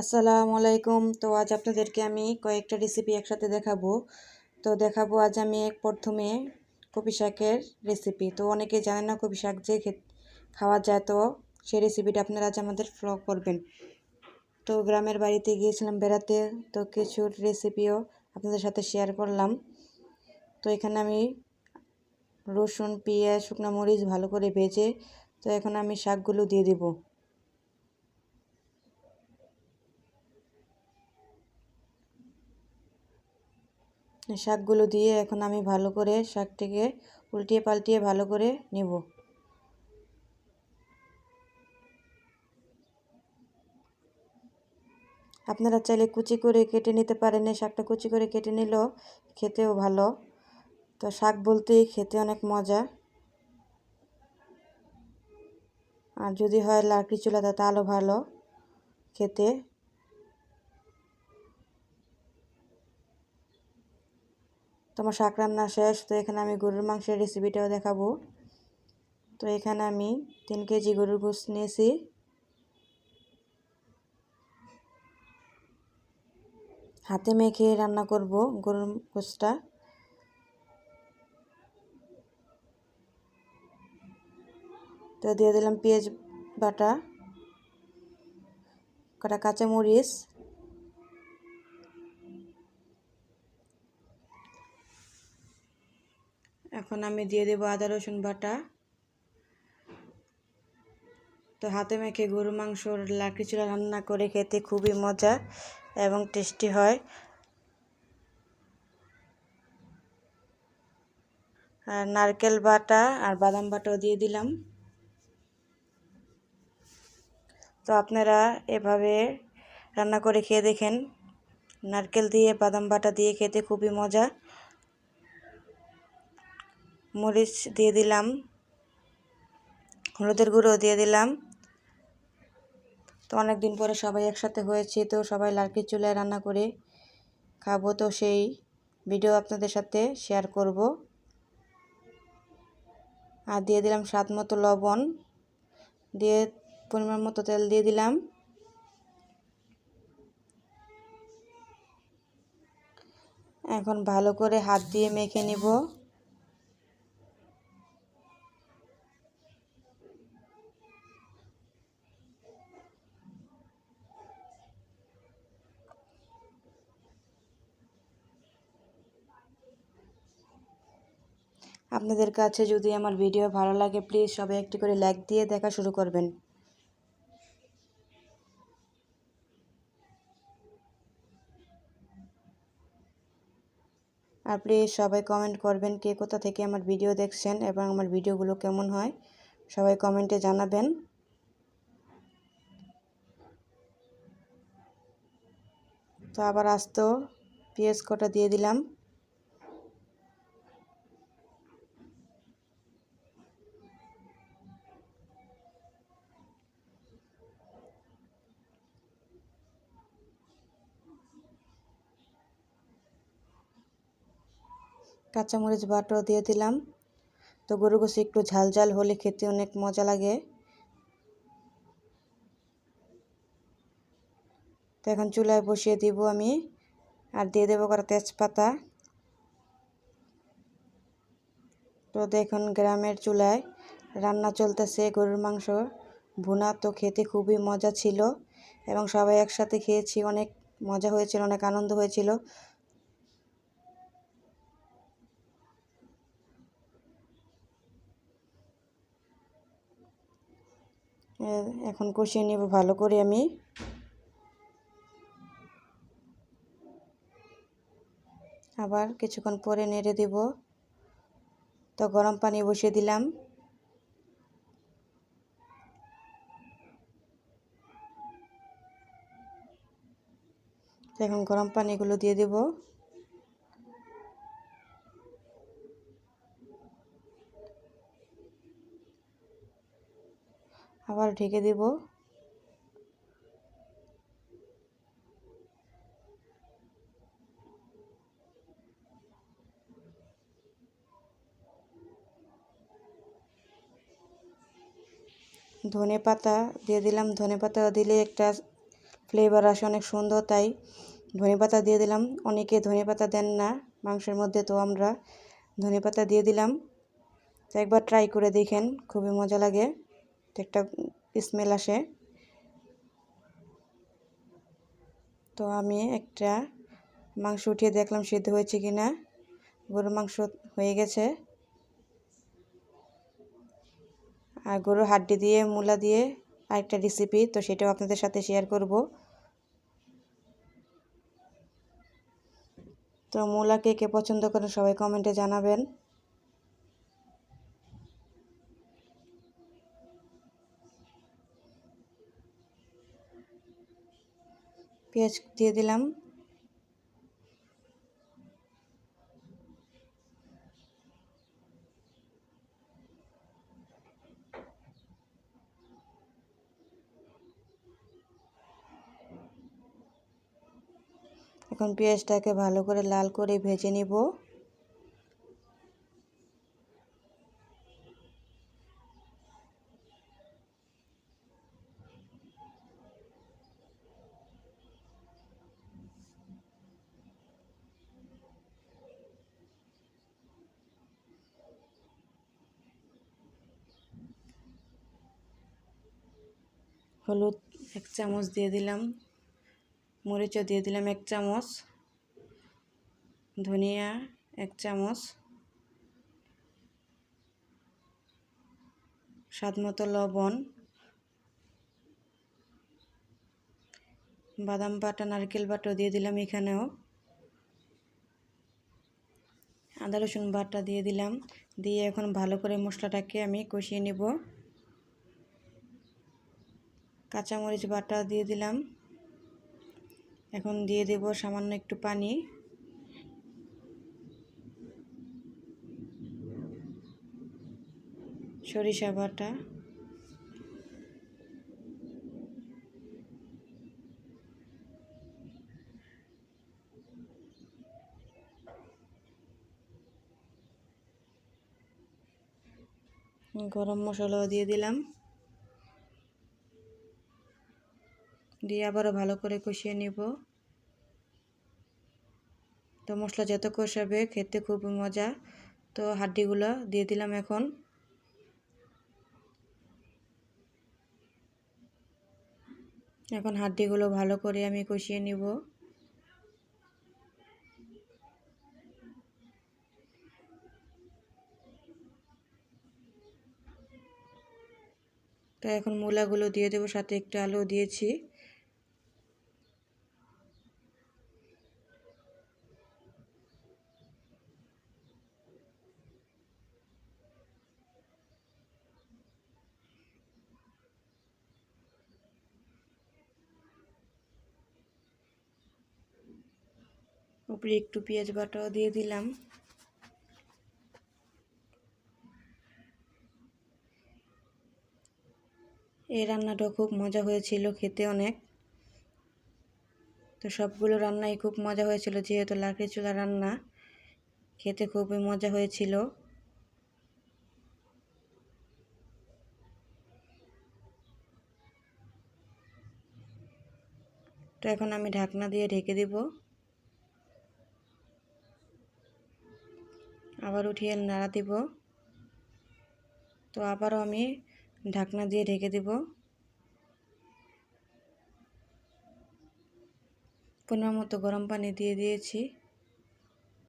আসসালামু আলাইকুম। তো আজ আপনাদেরকে আমি কয়েকটা রেসিপি একসাথে দেখাবো। তো দেখাবো আজ আমি এক প্রথমে কপি শাকের রেসিপি তো অনেকে জানেন না কপি শাক যে খাওয়া যায়, তো সেই রেসিপিটা আপনারা আজ আমাদের ফ্লো করবেন। তো গ্রামের বাড়িতে গিয়েছিলাম বেড়াতে, তো কিছু রেসিপিও আপনাদের সাথে শেয়ার করলাম। তো এখানে আমি রসুন, পেঁয়াজ, শুকনো মরিচ ভালো করে ভেজে, তো এখন আমি শাকগুলো দিয়ে দেবো। শাকগুলো দিয়ে এখন আমি ভালো করে শাকটিকে উল্টিয়ে পাল্টিয়ে ভালো করে নেব। আপনারা চাইলে কুচি করে কেটে নিতে পারেন, এই শাকটা কুচি করে কেটে নিলেও খেতেও ভালো। তো শাক বলতেই খেতে অনেক মজা। আর যদি হয় লাকড়ি চুলাতে তাহলে ভালো খেতে। তো আমার শাক রান্না শেষ, তো এখানে আমি গরুর মাংসের রেসিপিটাও দেখাবো। তো এখানে আমি তিন কেজি গরুর গোস নিয়েছি। হাতে মেখে রান্না করব গরুর গোসটা তো দিয়ে দিলাম পেঁয়াজ বাটা, কটা কাঁচামরিচ এখন আমি দিয়ে দেবো আদা, রসুন বাটা। তো হাতে মেখে গরু মাংসর লাকড়ি চুলা রান্না করে খেতে খুবই মজা এবং টেস্টি হয়। আর নারকেল বাটা আর বাদাম বাটাও দিয়ে দিলাম। তো আপনারা এভাবে রান্না করে খেয়ে দেখেন। নারকেল দিয়ে, বাদাম বাটা দিয়ে খেতে খুবই মজা। মরিচ দিয়ে দিলাম, হলুদের গুঁড়ো দিয়ে দিলাম। তো অনেক দিন পরে সবাই একসাথে হয়েছে, তো সবাই লার্কি চুলায় রান্না করে খাব। তো সেই ভিডিও আপনাদের সাথে শেয়ার করব। আর দিয়ে দিলাম স্বাদ মতো লবণ, দিয়ে পরিমাণ মতো তেল দিয়ে দিলাম। এখন ভালো করে হাত দিয়ে মেখে নিব। আপনাদের কাছে যদি আমার ভিডিও ভালো লাগে, প্লিজ সবাই একটি করে লাইক দিয়ে দেখা শুরু করবেন। আর প্লিজ সবাই কমেন্ট করবেন কে কোথা থেকে আমার ভিডিও দেখছেন এবং আমার ভিডিওগুলো কেমন হয়। সবাই কমেন্টে জানাবেন। তো আবার আস্ত পিএস কটা দিয়ে দিলাম। কাঁচামরিচ বাটাও দিয়ে দিলাম। তো গরু গোসে একটু ঝাল ঝাল হলে খেতে অনেক মজা লাগে। তো এখন চুলায় বসিয়ে দিব আমি। আর দিয়ে দেবো করা তেজপাতা। তো দেখুন গ্রামের চুলায় রান্না চলতেছে গরুর মাংস। ভুনা তো খেতে খুবই মজা ছিল এবং সবাই একসাথে খেয়েছি, অনেক মজা হয়েছিল, অনেক আনন্দ হয়েছিল। এখন কষিয়ে নেব, ভালো করে আমি। আবার কিছুক্ষণ পরে নেড়ে দেব। তো গরম পানি বসিয়ে দিলাম। এখন গরম পানিগুলো দিয়ে দেবো। আবার ঢেকে দেব। ধনে পাতা দিয়ে দিলাম। ধনে পাতা দিলে একটা ফ্লেভার আসে অনেক সুন্দর, তাই ধনে পাতা দিয়ে দিলাম। অনেকে ধনে পাতা দেন না মাংসের মধ্যে, তো আমরা ধনে পাতা দিয়ে দিলাম। একবার ট্রাই করে দেখেন, খুবই মজা লাগে। তো একটা স্মেল আসে। তো আমি একটা মাংস উঠিয়ে দেখলাম সিদ্ধ হয়েছে কি না গরুর মাংস হয়ে গেছে। আর গরুর হাড্ডি দিয়ে, মূলা দিয়ে আরেকটা রেসিপি তো সেটাও আপনাদের সাথে শেয়ার করব। তো মূলা কে কে পছন্দ করেন সবাই কমেন্টে জানাবেন। পেঁয়াজ দিয়ে দিলাম। এখন পেঁয়াজটাকে ভালো করে লাল করে ভেজে নিব। হলুদ এক চামচ দিয়ে দিলাম, মরিচও দিয়ে দিলাম এক চামচ, ধনিয়া এক চামচ, স্বাদ মতো লবণ, বাদাম বাটা, নারকেল বাটাও দিয়ে দিলাম এখানেও, আদা রসুন বাটা দিয়ে দিলাম, দিয়ে এখন ভালো করে মশলাটাকে আমি কষিয়ে নেব। কাঁচামরিচ বাটা দিয়ে দিলাম। এখন দিয়ে দেব সামান্য একটু পানি। সরিষা বাটা। গরম মশলাও দিয়ে দিলাম। দিয়ে আবারও ভালো করে কষিয়ে নিব। তো মশলা যত কষাবে খেতে খুব মজা। তো হাড্ডিগুলো দিয়ে দিলাম এখন। এখন হাড্ডিগুলো ভালো করে আমি কষিয়ে নিব। তো এখন মূলাগুলো দিয়ে দেবো, সাথে একটু আলু দিয়েছি। উপরে একটু পেঁয়াজ বাটাও দিয়ে দিলাম। এই রান্নাটা খুব মজা হয়েছিল খেতে অনেক। তো সবগুলো রান্নাই খুব মজা হয়েছিল, যেহেতু লাকড়ি চুলা রান্না, খেতে খুবই মজা হয়েছিল। তো এখন আমি ঢাকনা দিয়ে ঢেকে দিব। আবার উঠিয়ে নাড়া দিব। তো আবারও আমি ঢাকনা দিয়ে ঢেকে দিব। পনেরো মতো গরম পানি দিয়ে দিয়েছি।